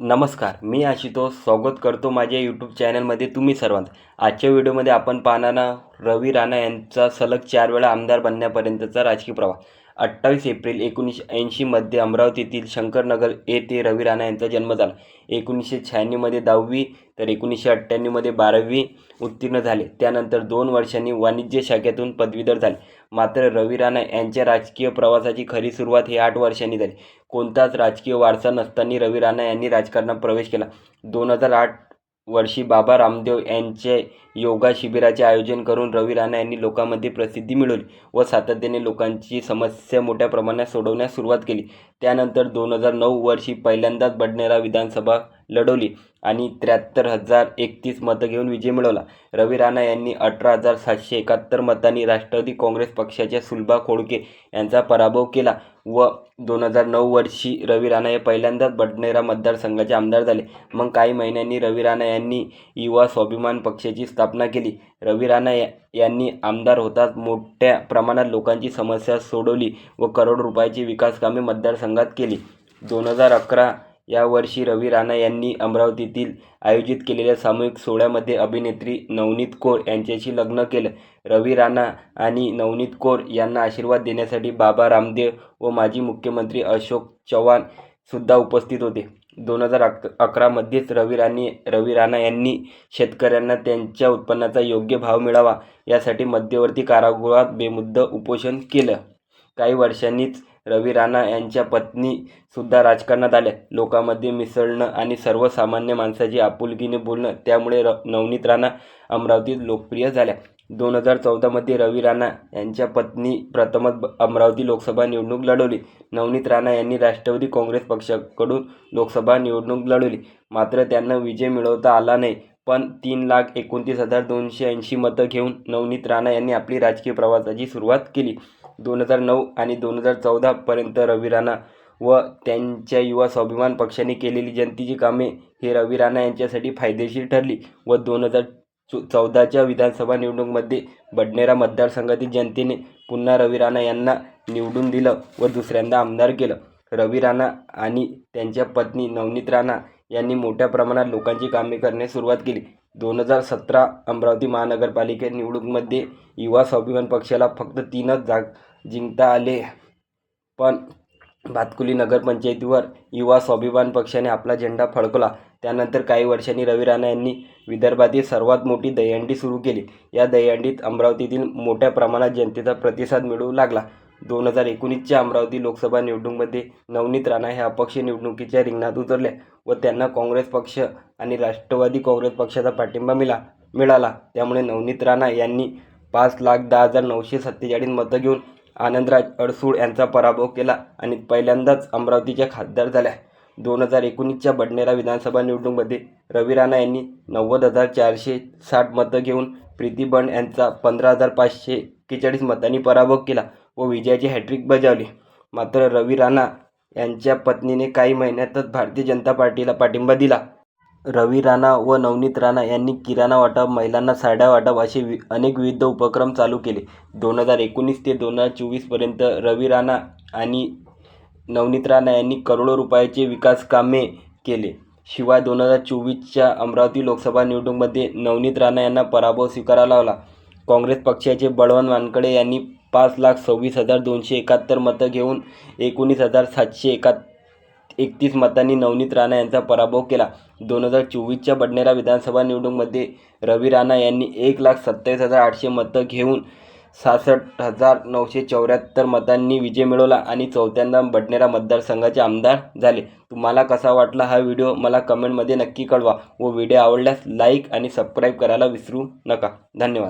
नमस्कार मी आशुतोष. स्वागत करतो माझ्या यूट्यूब चॅनलमध्ये तुम्ही सर्वांत. आजच्या व्हिडिओमध्ये आपण पाहणार रवी राणा यांचा सलग चार वेळा आमदार बनण्यापर्यंतचा राजकीय प्रवास अठ्ठावीस एप्रिल एकोणीसशे ऐंशीमध्ये अमरावतीतील शंकरनगर येथे रवी राणा यांचा जन्म झाला. एकोणीसशे शहाण्णवमध्ये दहावी तर एकोणीसशे अठ्ठ्याण्णवमध्ये बारावी उत्तीर्ण झाले. त्यानंतर दोन वर्षांनी वाणिज्य शाखेतून पदवीधर झाले. मात्र रवी राणा यांच्या राजकीय प्रवासाची खरी सुरुवात ही आठ वर्षांनी झाली. कोणताच राजकीय वारसा नसताना रवी राणा यांनी राजकारणात प्रवेश केला. दोन हजार आठ वर्षी बाबा रामदेव यांचे योगा शिबिराचे आयोजन करून रवी राणा यांनी लोकांमध्ये प्रसिद्धी मिळवली व सातत्याने लोकांची समस्या मोठ्या प्रमाणात सोडवण्यास सुरुवात केली. त्यानंतर दोन हजार नऊ वर्षी पहिल्यांदाच बडनेरा विधानसभा लढवली आणि त्र्याहत्तर हजार एकतीस मतं घेऊन विजय मिळवला. रवी राणा यांनी अठरा हजार सातशे एकाहत्तर मतांनी राष्ट्रवादी काँग्रेस पक्षाच्या सुलभा खोडके यांचा पराभव केला व दोन हजार नऊ वर्षी रवी राणा हे पहिल्यांदाच बडनेरा मतदारसंघाचे आमदार झाले. मग काही महिन्यांनी रवी राणा यांनी युवा स्वाभिमान पक्षाची स्थापना केली. रवी राणा या यांनी आमदार होताच मोठ्या प्रमाणात लोकांची समस्या सोडवली व करोड रुपयाची विकासकामे मतदारसंघात केली. दोन हजार अकरा यावर्षी रवी राणा यांनी अमरावतीतील आयोजित केलेल्या सामूहिक सोहळ्यामध्ये अभिनेत्री नवनीत कौर यांच्याशी लग्न केलं. रवी राणा आणि नवनीत कौर यांना आशीर्वाद देण्यासाठी बाबा रामदेव व माजी मुख्यमंत्री अशोक चव्हाण सुद्धा उपस्थित होते. दोन हजार अक अकरामध्येच रवी राणी रवी राणा यांनी शेतकऱ्यांना त्यांच्या उत्पन्नाचा योग्य भाव मिळावा यासाठी मध्यवर्ती कारागृहात बेमुद्द उपोषण केलं. काही वर्षांनीच रवी राणा यांच्या पत्नीसुद्धा राजकारणात आल्या. लोकांमध्ये मिसळणं आणि सर्वसामान्य माणसाची आपुलकीने बोलणं त्यामुळे र नवनीत राणा अमरावतीत लोकप्रिय झाल्या. दोन हजार चौदामध्ये रवी राणा यांच्या पत्नी प्रथमच ब अमरावती लोकसभा निवडणूक लढवली. नवनीत राणा यांनी राष्ट्रवादी काँग्रेस पक्षाकडून लोकसभा निवडणूक लढवली. मात्र त्यांना विजय मिळवता आला नाही. पण तीन लाख एकोणतीस हजार दोनशे ऐंशी मतं घेऊन नवनीत राणा यांनी आपली राजकीय प्रवासाची सुरुवात केली. दोन हजार नऊ आणि दोन हजार चौदापर्यंत रवी राणा व त्यांच्या युवा स्वाभिमान पक्षाने केलेली जनतेची कामे हे रवी राणा यांच्यासाठी फायदेशीर ठरली व दोन हजार चौ चौदाच्या विधानसभा निवडणुकीमध्ये बडनेरा मतदारसंघातील जनतेने पुन्हा रवी राणा यांना निवडून दिलं व दुसऱ्यांदा आमदार केलं. रवी राणा आणि त्यांच्या पत्नी नवनीत राणा यांनी मोठ्या प्रमाणात लोकांची कामे करण्यास सुरुवात केली. दोन हजार सतरा अमरावती महानगरपालिका निवडणुकीमध्ये युवा स्वाभिमान पक्षाला फक्त तीनच जाग जिंकता आले. पण भातकुली नगरपंचायतीवर युवा स्वाभिमान पक्षाने आपला झेंडा फडकवला. त्यानंतर काही वर्षांनी रवी राणा यांनी विदर्भातील सर्वात मोठी दहीहंडी सुरू केली. या दहीहंडीत अमरावतीतील मोठ्या प्रमाणात जनतेचा प्रतिसाद मिळू लागला. दोन हजार एकोणीसच्या अमरावती लोकसभा निवडणुकीमध्ये नवनीत राणा ह्या अपक्ष निवडणुकीच्या रिंगणात उतरल्या व त्यांना काँग्रेस पक्ष आणि राष्ट्रवादी काँग्रेस पक्षाचा पाठिंबा मिला मिळाला. त्यामुळे नवनीत राणा यांनी पाच लाख दहा हजार नऊशे सत्तेचाळीस मतं घेऊन आनंदराज अडसूळ यांचा पराभव केला आणि पहिल्यांदाच अमरावतीच्या खासदार झाल्या. दोन हजार एकोणीसच्या बडनेरा विधानसभा निवडणुकीमध्ये रवी राणा यांनी नव्वद हजार चारशे साठ मतं घेऊन प्रीती बंड यांचा पंधरा हजार पाचशे एक्केचाळीस मतांनी पराभव केला व विजयाची हॅट्रिक बजावली. मात्र रवी राणा यांच्या पत्नीने काही महिन्यातच भारतीय जनता पार्टीला पाठिंबा दिला. रवी राणा व नवनीत राणा यांनी किराणा वाटप महिलांना साड्या वाटप असे वि अनेक विविध उपक्रम चालू केले. दोन हजार एकोणीस ते दोन हजार चोवीसपर्यंत रवी राणा आणि नवनीत राणा यांनी करोडो रुपयाचे विकास कामे केले. शिवाय दोन हजार चोवीसच्या अमरावती लोकसभा निवडणुकीमध्ये नवनीत राणा यांना पराभव स्वीकारावा लावला. काँग्रेस पक्षाचे बळवंत वानकडे यांनी पाच लाख सव्वीस हजार दोनशे एकाहत्तर मतं घेऊन एकोणीस हजार सातशे एका एकतीस मतांनी नवनीत राणा यांचा पराभव केला. दोन हजार चोवीसच्या बडनेरा विधानसभा निवडणुकीमध्ये रवी राणा यांनी एक लाख सत्तावीस हजार आठशे मतं घेऊन सहासष्ट हजार नऊशे चौऱ्याहत्तर मतांनी विजय मिळवला आणि चौथ्यांदा बडनेरा मतदारसंघाचे आमदार झाले. तुम्हाला कसा वाटला हा व्हिडिओ? मला कमेंटमध्ये नक्की कळवा व व्हिडिओ आवडल्यास लाईक आणि सबस्क्राईब करायला विसरू नका. धन्यवाद.